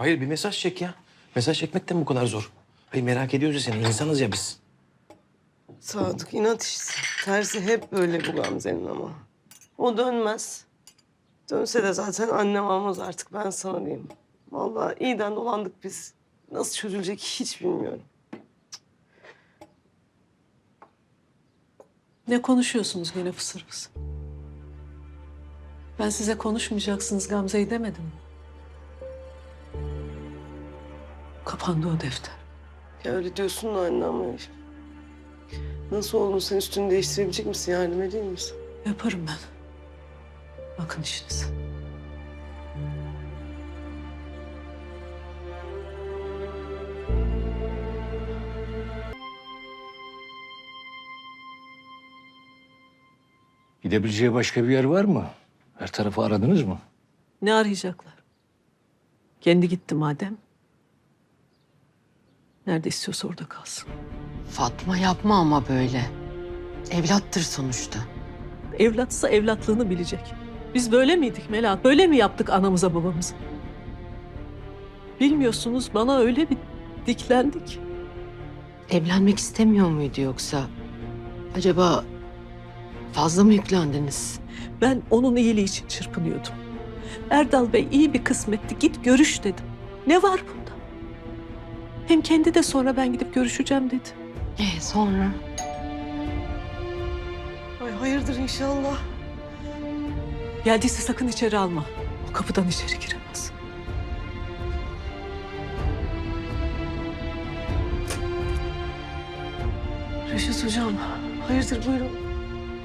Hayır bir mesaj çek ya. Mesaj çekmek de mi bu kadar zor? Hayır merak ediyoruz ya seni. insanız ya biz. Sadık inat işte. Tersi hep böyle bu Gamze'nin ama. O dönmez. Dönse de zaten annem almaz artık ben sana diyeyim. Vallahi iyiden dolandık biz. Nasıl çözülecek hiç bilmiyorum. Ne konuşuyorsunuz gene fısır fısır? Ben size konuşmayacaksınız Gamze'yi demedim mi? Kapandı o defter. Ya öyle diyorsun da anne ama... Nasıl oldun sen üstünü değiştirebilecek misin? Yardım edeyim misin? Yaparım ben. Bakın işinize. Gidebileceği başka bir yer var mı? Her tarafı aradınız mı? Ne arayacaklar? Kendi gitti madem. Nerede istiyorsa orada kalsın. Fatma yapma ama böyle. Evlattır sonuçta. Evlatsa evlatlığını bilecek. Biz böyle miydik Melahat? Böyle mi yaptık anamıza babamıza? Bilmiyorsunuz bana öyle bir diklendik. Evlenmek istemiyor muydu yoksa? Acaba fazla mı yüklendiniz? Ben onun iyiliği için çırpınıyordum. Erdal Bey iyi bir kısmetti. Git görüş dedim. Ne var bunda? Hem kendi de sonra ben gidip görüşeceğim dedi. E sonra? Ay hayırdır inşallah. Geldiyse sakın içeri alma. O kapıdan içeri giremez. Reşit hocam hayırdır buyurun.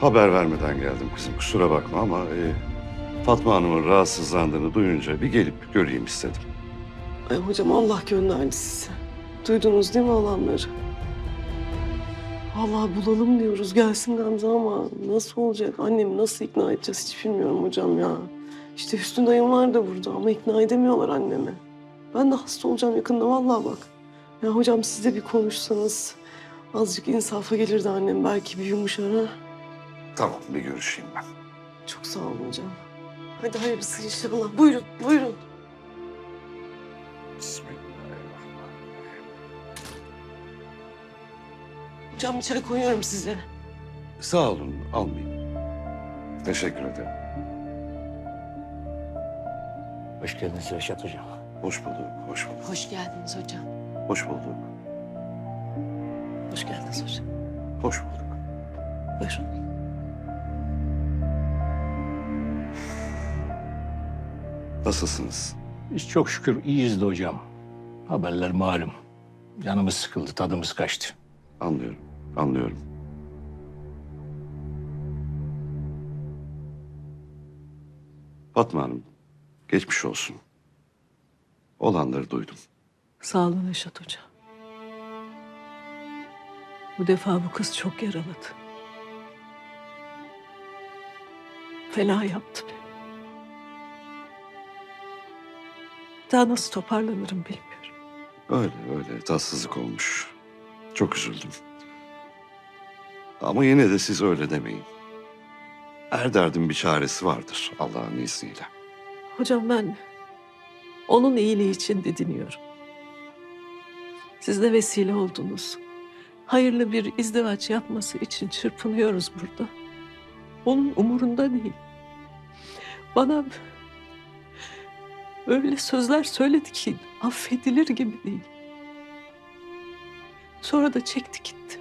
Haber vermeden geldim kızım kusura bakma ama e, Fatma Hanım'ın rahatsızlandığını duyunca bir gelip göreyim istedim. Ay hocam Allah gönderdi sizi. Duydunuz değil mi olanları? Allah bulalım diyoruz gelsin Gamze ama nasıl olacak? Annemi nasıl ikna edeceğiz hiç bilmiyorum hocam ya. İşte Hüsnü dayım var da burada ama ikna edemiyorlar annemi. Ben de hasta olacağım yakında vallahi bak. Ya hocam siz de bir konuşsanız azıcık insafa gelirdi annem belki bir yumuşar ha. Tamam bir görüşeyim ben. Çok sağ olun hocam. Hadi hayırlısı inşallah. Buyurun, buyurun. Bismillahirrahmanirrahim. Hocam bir çay koyuyorum size. Sağ olun almayayım. Teşekkür ederim. Hoş geldiniz Reşat Hocam. Hoş bulduk, hoş bulduk, Hoş geldiniz hocam. hoş bulduk, Hoş geldiniz hocam. hoş bulduk. Buyurun. Nasılsınız? Biz çok şükür iyiyiz de hocam. Haberler malum. Canımız sıkıldı, tadımız kaçtı. Anlıyorum, anlıyorum. Fatma Hanım, geçmiş olsun. Olanları duydum. Sağ olun Reşat Hoca. Bu defa bu kız çok yaraladı. Fena yaptı beni. Daha nasıl toparlanırım bilmiyorum. Öyle öyle tatsızlık olmuş. Çok üzüldüm. Ama yine de siz öyle demeyin. Her derdin bir çaresi vardır Allah'ın izniyle. Hocam ben onun iyiliği için didiniyorum. Siz de vesile oldunuz. Hayırlı bir izdivaç yapması için çırpınıyoruz burada. Onun umurunda değil. Bana öyle sözler söyledi ki affedilir gibi değil. Sonra da çekti gitti.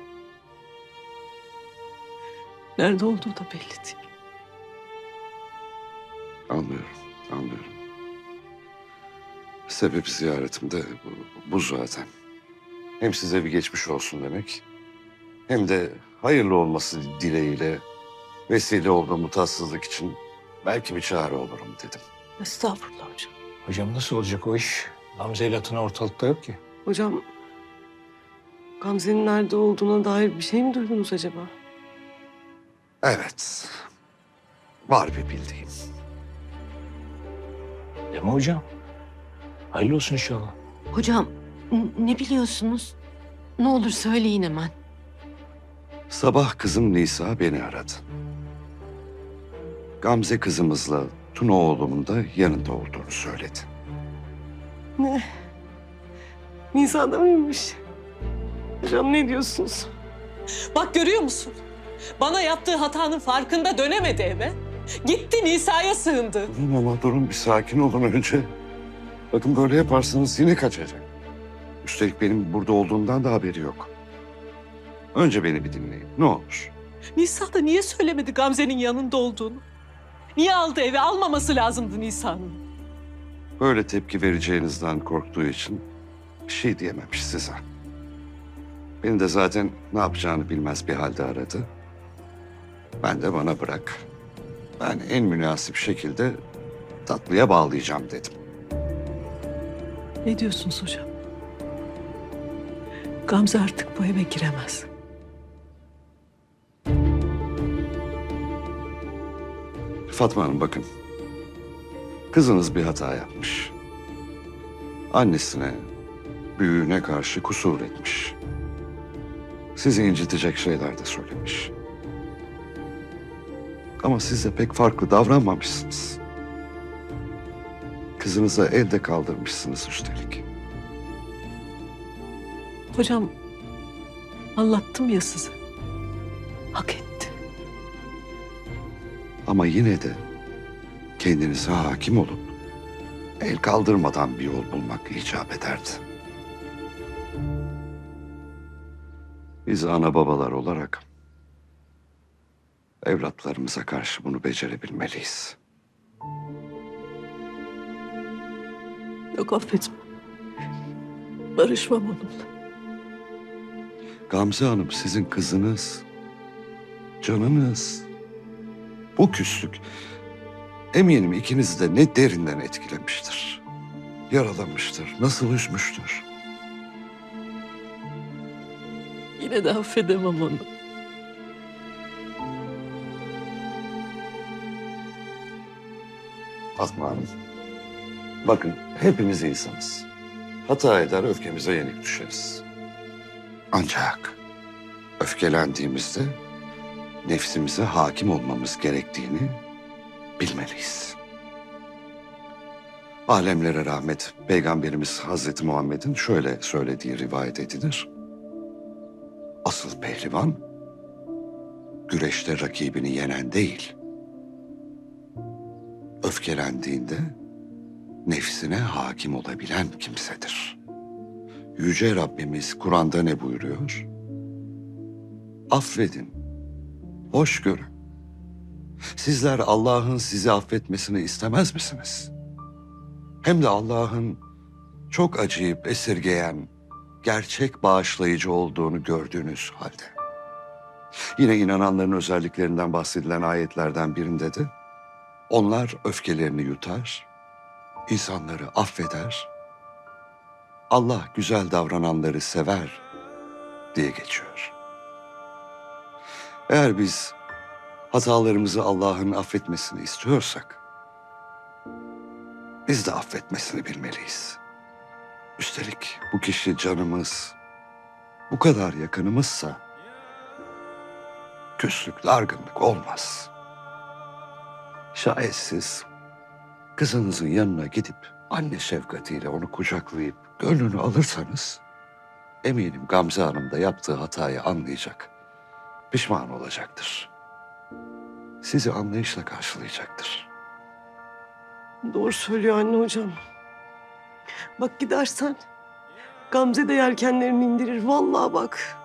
Nerede olduğu da belli değil. Anlıyorum, anlıyorum. Sebep ziyaretim de bu, bu zaten. Hem size bir geçmiş olsun demek... ...hem de hayırlı olması dileğiyle... ...vesile olduğum bu tatsızlık için... ...belki bir çare olurum dedim. Estağfurullah hocam. Hocam nasıl olacak o iş? Gamze ile Tuna ortalıkta yok ki. Hocam, Gamze'nin nerede olduğuna dair bir şey mi duydunuz acaba? Evet, var bir bildiğim. Değil mi hocam? Hayırlı olsun inşallah. Hocam ne biliyorsunuz? Ne olur söyleyin hemen. Sabah kızım Nisa beni aradı. Gamze kızımızla Tuna oğlumun da yanında olduğunu söyledi. Ne? Nisan'da mıymış? Hocam ne diyorsunuz? Bak görüyor musun? Bana yaptığı hatanın farkında dönemedi eve. Gitti Nisa'ya sığındı. Durun ama durun bir sakin olun önce. Bakın böyle yaparsanız yine kaçacak. Üstelik benim burada olduğumdan da haberi yok. Önce beni bir dinleyin ne olur. Nisa da niye söylemedi Gamze'nin yanında olduğunu? Niye aldı eve? Almaması lazımdı Nisa'nın. Böyle tepki vereceğinizden korktuğu için bir şey diyememiş size. Beni de zaten ne yapacağını bilmez bir halde aradı. Ben de bana bırak. Ben en münasip şekilde tatlıya bağlayacağım dedim. Ne diyorsunuz hocam? Gamze artık bu eve giremez. Fatma Hanım bakın. Kızınız bir hata yapmış. Annesine, büyüğüne karşı kusur etmiş. Sizi incitecek şeyler de söylemiş. Ama siz de pek farklı davranmamışsınız. Kızınıza elde kaldırmışsınız üstelik. Hocam anlattım ya size. Hak etti. Ama yine de kendinize hakim olup el kaldırmadan bir yol bulmak icap ederdi. Biz ana babalar olarak evlatlarımıza karşı bunu becerebilmeliyiz. Yok affetme. Barışmam onunla. Gamze Hanım sizin kızınız, canınız. Bu küslük eminim ikinizi de ne derinden etkilemiştir. Yaralamıştır, nasıl üzmüştür. Yine de affedemem onu. Fatma Hanım. Bakın hepimiz insanız. Hata eder öfkemize yenik düşeriz. Ancak öfkelendiğimizde nefsimize hakim olmamız gerektiğini bilmeliyiz. Alemlere rahmet Peygamberimiz Hazreti Muhammed'in şöyle söylediği rivayet edilir. Asıl pehlivan güreşte rakibini yenen değil, öfkelendiğinde nefsine hakim olabilen kimsedir. Yüce Rabbimiz Kur'an'da ne buyuruyor? Affedin, hoş görün. Sizler Allah'ın sizi affetmesini istemez misiniz? Hem de Allah'ın çok acıyıp esirgeyen, gerçek bağışlayıcı olduğunu gördüğünüz halde. Yine inananların özelliklerinden bahsedilen ayetlerden birinde de onlar öfkelerini yutar, insanları affeder, Allah güzel davrananları sever diye geçiyor. Eğer biz hatalarımızı Allah'ın affetmesini istiyorsak, biz de affetmesini bilmeliyiz. Üstelik bu kişi canımız, bu kadar yakınımızsa, küslük, dargınlık olmaz.'' Şayet siz kızınızın yanına gidip anne şefkatiyle onu kucaklayıp gönlünü alırsanız eminim Gamze Hanım da yaptığı hatayı anlayacak, pişman olacaktır. Sizi anlayışla karşılayacaktır. Doğru söylüyor anne hocam. Bak gidersen Gamze de yelkenlerini indirir. Vallahi bak.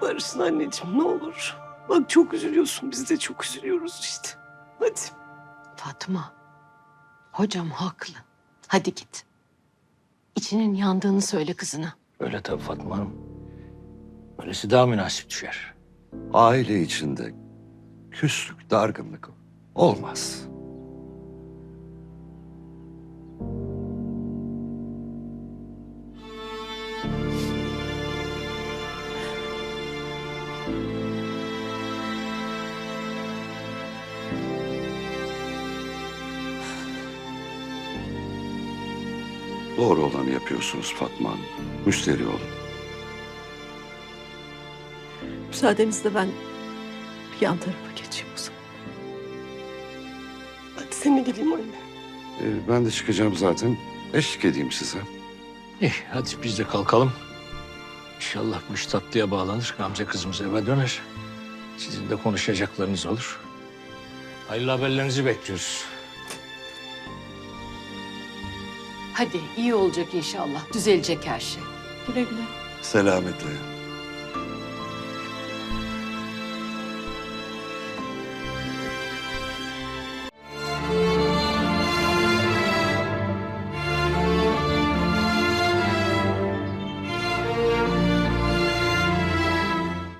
Barışın anneciğim ne olur. Bak çok üzülüyorsun. Biz de çok üzülüyoruz işte. Hadi. Fatma, hocam haklı. Hadi git. İçinin yandığını söyle kızına. Öyle tabii Fatma Hanım. Öylesi daha münasip düşer. Aile içinde küslük, dargınlık olmaz. Doğru olanı yapıyorsunuz Fatma Hanım. Müşteri olun. Müsaadenizle ben bir yan tarafa geçeyim o zaman. Hadi seninle geleyim anne. Ee, ben de çıkacağım zaten. Eşlik edeyim size. İyi hadi biz de kalkalım. İnşallah bu iş tatlıya bağlanır. Gamze kızımız eve döner. Sizin de konuşacaklarınız olur. Hayırlı haberlerinizi bekliyoruz. Hadi iyi olacak inşallah. Düzelecek her şey. Güle güle. Selametle.